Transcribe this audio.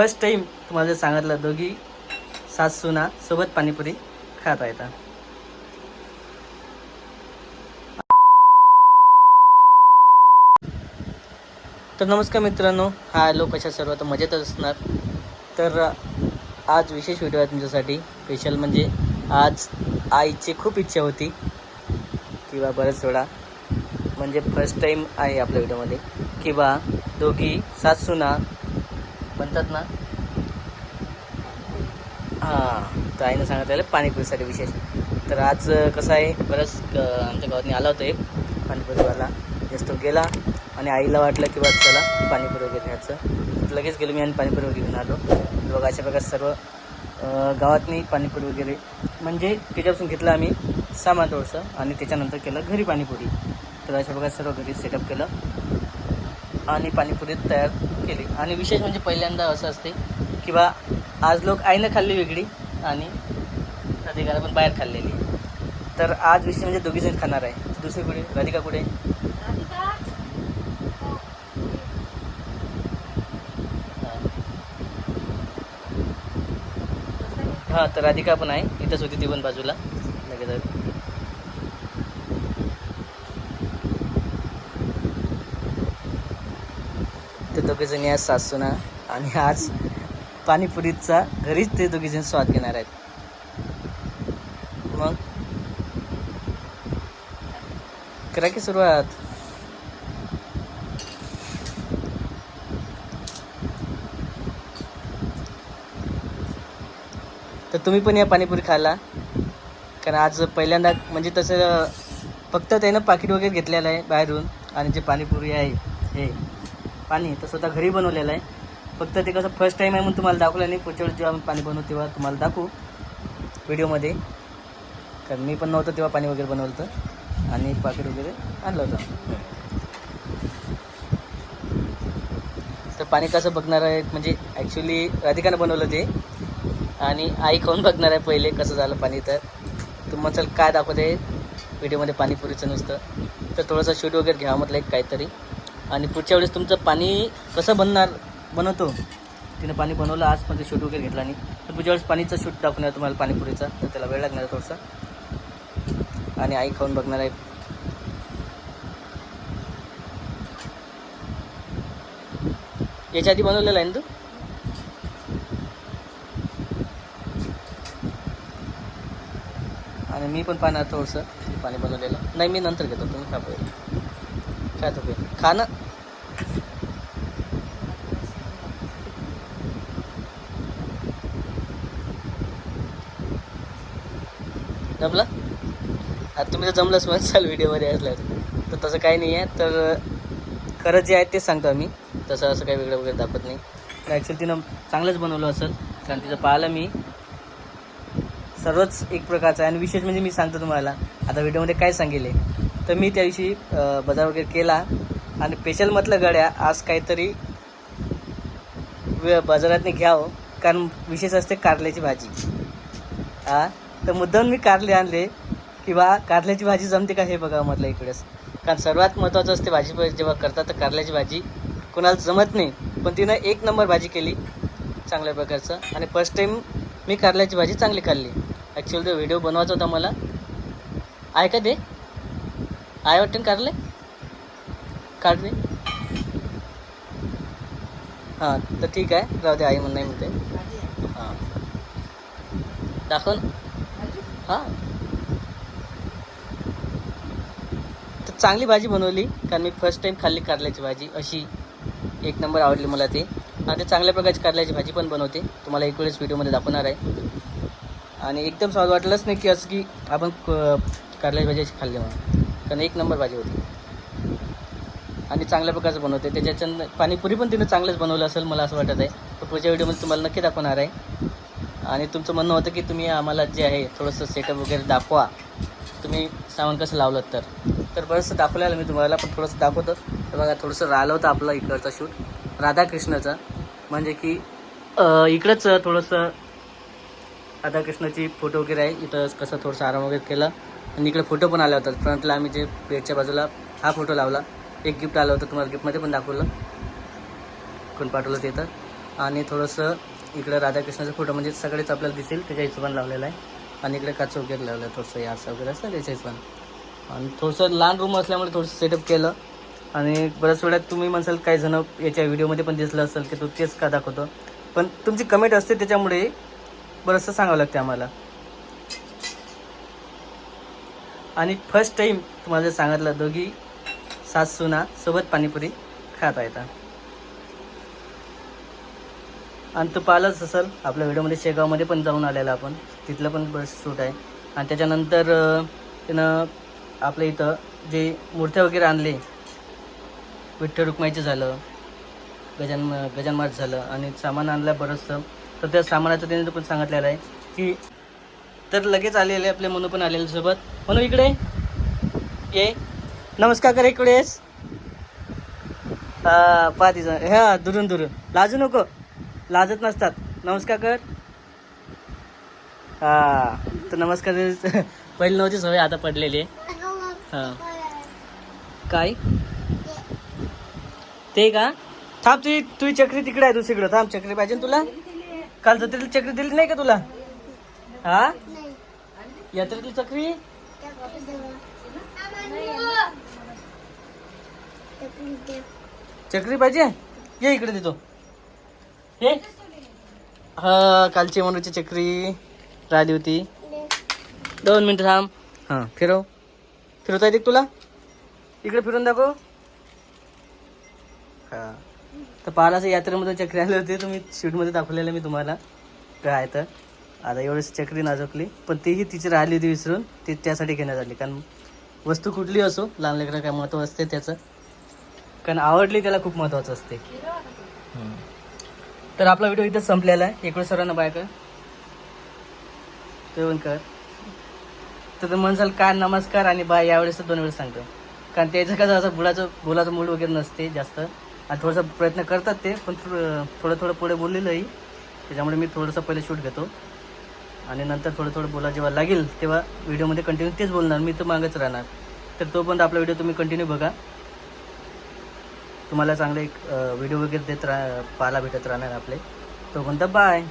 First time तुम्हाला सांगितलं दोघी सात सुना सोबत पाणीपुरी खात आहेत. तर नमस्कार मित्रांनो हा लोक कशा सर्व तर मजेतच असणार. तर आज विशेष व्हिडिओ आहे तुमच्यासाठी. स्पेशल म्हणजे आज आईची खूप इच्छा होती. किंवा बरंच वेळा म्हणजे फर्स्ट टाईम आहे आपल्या व्हिडिओमध्ये किंवा दोघी सासूना म्हणतात ना? हां तर आईनं सांगितलेलं पाणीपुरीसाठी विशेष. तर आज कसं आहे बरंच आमच्या गावातनी आला होता एक पाणीपुरीवाला. जस तो गेला आणि आईला वाटलं की बा चला पाणीपुरी वगैरे घ्यायचं. लगेच गेलो मी आणि पाणीपुरी वगैरे घेऊन आलो. बघा अशा प्रकारे सर्व गावातनी पाणीपुरी वगैरे म्हणजे त्याच्यापासून घेतलं आम्ही सामान थोडंसं आणि त्याच्यानंतर केलं घरी पाणीपुरी. तर अशा प्रकारे सर्व घरी सेटअप केलं. आणि पाणीपुरी तयार केली. आणि विशेष म्हणजे पहिल्यांदा असं असते की बा आज लोक आईनं खाल्ली वेगळी आणि राधिकाला पण बाहेर खाल्लेली. तर आज विशेष म्हणजे दोघी जण खाणार आहे. दुसरी कुठे? राधिका कुठे? हां तर राधिका पण आहे. इथंच होती ती पण बाजूला. लगेच ते दोघेजणी आज सासूना आणि आज पाणीपुरीचा घरीच ते दोघेजण स्वाद घेणार आहेत. मग? करा की सुरुवात? तर तुम्ही पण या पाणीपुरी खायला. कारण आज पहिल्यांदा म्हणजे तसं फक्त त्यानं पाकिट वगैरे घेतलेलं आहे बाहेरून आणि जे पाणीपुरी आहे हे. पाणी तर स्वतः घरी बनवलेलं आहे. फक्त ते कसं फर्स्ट टाईम आहे म्हणून तुम्हाला दाखवलं नाही पुढच्या वेळेस जेव्हा आम्ही पाणी बनवू तेव्हा तुम्हाला दाखवू व्हिडिओमध्ये. कारण मी पण नव्हतं तेव्हा पाणी वगैरे बनवलं होतं आणि पाकिट वगैरे आणलं होतं. तर पाणी कसं बघणार आहे म्हणजे ॲक्च्युली राधिकानं बनवलं ते आणि आई खाऊन बघणार आहे पहिले कसं झालं पाणी तर तुम्हाला चल काय दाखवते व्हिडिओमध्ये पाणीपुरीचं नुसतं. तर थोडंसं शूट वगैरे घ्या म्हटलं एक काहीतरी. आणि पुढच्या वेळेस तुमचं पाणी कसं बनणार? बनवतो. तिनं पाणी बनवलं आज पण ते शूट वगैरे घेतला नाही तर पुढच्या वेळेस पाणीचं शूट दाखवणार तुम्हाला पाणीपुरीचा. तर त्याला वेळ लागणार थोडंसं. आणि आई खाऊन बघणार आहे. याच्या आधी बनवलेलं आहे ना तू? आणि मी पण पाहणार थोडंसं पाणी बनवलेलं. नाही मी नंतर घेतो. तुम्ही खा पहिले. काय तो पहिले. खा ना. जमलं आता तुम्ही तर जमलंच मग चाल व्हिडिओमध्ये असल्या तर तसं काही नाही आहे. तर खरं जे आहे तेच सांगतो आम्ही. तसं असं काही वेगळं वगैरे दाखवत नाही. ॲक्च्युली तिनं चांगलंच बनवलं असेल. कारण तिचं पाहिलं मी. सर्वच एक प्रकारचं आहे. आणि विशेष म्हणजे मी सांगतो तुम्हाला. आता व्हिडिओमध्ये काय सांगितले तर मी त्या दिवशी बाजार वगैरे केला. आणि स्पेशलमधलं गड्या आज काहीतरी वे- बाजारातनं घ्यावं. कारण विशेष असते कारल्याची भाजी. हा तर मुद्दाम मी कारले आणले. किंवा कारल्याची भाजी जमते का हे बघा म्हटलं इकडेच कारण सर्वात महत्त्वाचं असते भाजी जेव्हा करतात तर कारल्याची भाजी. कोणाला जमत नाही पण तिनं एक नंबर भाजी केली चांगल्या प्रकारचं. आणि फर्स्ट टाईम मी कारल्याची भाजी चांगली खाल्ली. ॲक्च्युअली तो व्हिडिओ बनवायचा होता मला. आहे का ते? आहे वाटतं कारले? कारले? हां तर ठीक आहे. राहू दे आई म्हणून नाही म्हणते. हां. दाखव ना. हां. तर चांगली भाजी बनवली कारण मी फर्स्ट टाईम खाल्ली कारल्याची भाजी अशी एक नंबर आवडली मला ते. आता ते चांगल्या प्रकारची कारल्याची भाजी पण बनवते. तुम्हाला एक वेळेस व्हिडिओमध्ये दाखवणार आहे. आणि एकदम स्वाद वाटलंच नाही की असं की आपण क- कारल्याची भाजी अशी खाल्ली म्हणून. कारण एक नंबर भाजी होती. आणि चांगल्या प्रकारचं बनवते. त्याच्यानं पाणीपुरी पण तिनं चांगलंच बनवलं असेल मला असं वाटत आहे. तर पुढच्या व्हिडिओमध्ये तुम्हाला नक्की दाखवणार आहे. आणि तुमचं म्हणणं होतं की तुम्ही आम्हाला जे आहे थोडंसं सेटअप वगैरे दाखवा. तुम्ही सामान कसं लावलं तर. तर बरंचसं दाखवलेलं मी तुम्हाला पण थोडंसं दाखवतो. तर बघा थोडंसं राहिलं होतं आपलं इकडचं शूट राधाकृष्णाचं. म्हणजे की इकडंच थोडंसं राधाकृष्णाची फोटो वगैरे आहे. इथं कसं थोडंसं आराम वगैरे केलं. आणि इकडे फोटो पण आला होता. फ्रंटला आम्ही जे बेडच्या बाजूला हा फोटो लावला. एक गिफ्ट आलं होतं तुम्हाला गिफ्टमध्ये पण दाखवलं. कोण पाठवलं ते तर. आणि थोडंसं इकडं राधाकृष्णाचा फोटो म्हणजे सगळेच आपल्याला दिसेल त्याच्या हिशोबाने लावलेला आहे. आणि इकडे काच वगैरे लावलं आहे थोडंसं असं वगैरे असतं त्याच्या हिशोबाने. आणि थोडंसं लहान रूम असल्यामुळे थोडंसं सेटअप केलं. आणि बऱ्याच वेळात तुम्ही म्हणसाल काही जण याच्या व्हिडिओमध्ये पण दिसलं असेल की तो तेच का दाखवतो. पण तुमची कमेंट असते त्याच्यामुळे बरंचसं सांगावं लागते आम्हाला. आणि फर्स्ट टाईम तुम्हाला जर सांगितलं दोघी सास सोबत पाणीपुरी खाता येतात आणि तो पाहिलंच असेल. आपल्या व्हिडिओमध्ये शेगावमध्ये पण जाऊन आलेला आपण. तिथलं पण बरंच शूट आहे. आणि त्याच्यानंतर त्यानं आपल्या इथं जे मूर्त्या वगैरे आणले विठ्ठल रुक्माईचं झालं गजान गजानमार्ग झालं आणि सामान आणलं बरंचसं. तर त्या सामानाचं त्याने पण सांगितलेलं आहे की तर लगेच आलेले आपले मनू पण आलेले सोबत. मनू इकडे ये. नमस्कार कर इकडे येस. हा पहा तिचं. हा दुरून दुरून. लाजू नको. लाजत नसतात. नमस्कार कर. हा तर नमस्कार पहिले नव्हती सवय आता पडलेली आहे. हा. काय? ते का? थांब तुझी तुझी चक्री तिकडे आहे दुसरीकडं. थांब चक्री पाहिजे ना तुला? काल जत्रेला चक्री दिली नाही का तुला? हा? यात्रेतली चक्री? चक्री पाहिजे? ये इकडे देतो हे? हा कालची मनूची चक्री राहिली होती. दोन मिनिटं थांब. हां फिरव. फिरवता येते तुला? इकडे फिरून दाखव. हां. तर पाहिलाचं यात्रेमधून चक्री आले होते तुम्ही शूटमध्ये दाखवलेलं मी तुम्हाला. काय तर. आता एवढीच चक्री नाजकली पण तीही तिची राहिली होती विसरून ती त्यासाठी घेण्यात आली. कारण वस्तू कुठली असो लहान लेकरं काय महत्त्व असते त्याचं. कारण आवडली त्याला खूप महत्त्वाचं असते. तर आपला व्हिडिओ इथं संपलेला आहे. इकडे सरांना बाय कर. जेवण कर. तर म्हणसाल का नमस्कार आणि बाय यावेळेस तर दोन वेळेस सांगतो. कारण त्याचं कसं असं बुडाचं बोलाचं मूड वगैरे नसते जास्त. आणि थोडासा प्रयत्न करतात ते पण थोडं थोडं थोडं पुढे बोललेलंही. त्याच्यामुळे मी थोडंसं पहिले शूट घेतो. आणि नंतर थोडं थोडं बोला जेव्हा लागेल तेव्हा व्हिडिओमध्ये कंटिन्यू तेच बोलणार. मी तर मागच राहणार. तर तोपर्यंत आपला व्हिडिओ तुम्ही कंटिन्यू बघा. तुम्हाला चांगले एक व्हिडिओ वगैरे देत राह पाहायला भेटत राहणार आपले. तोपर्यंत बाय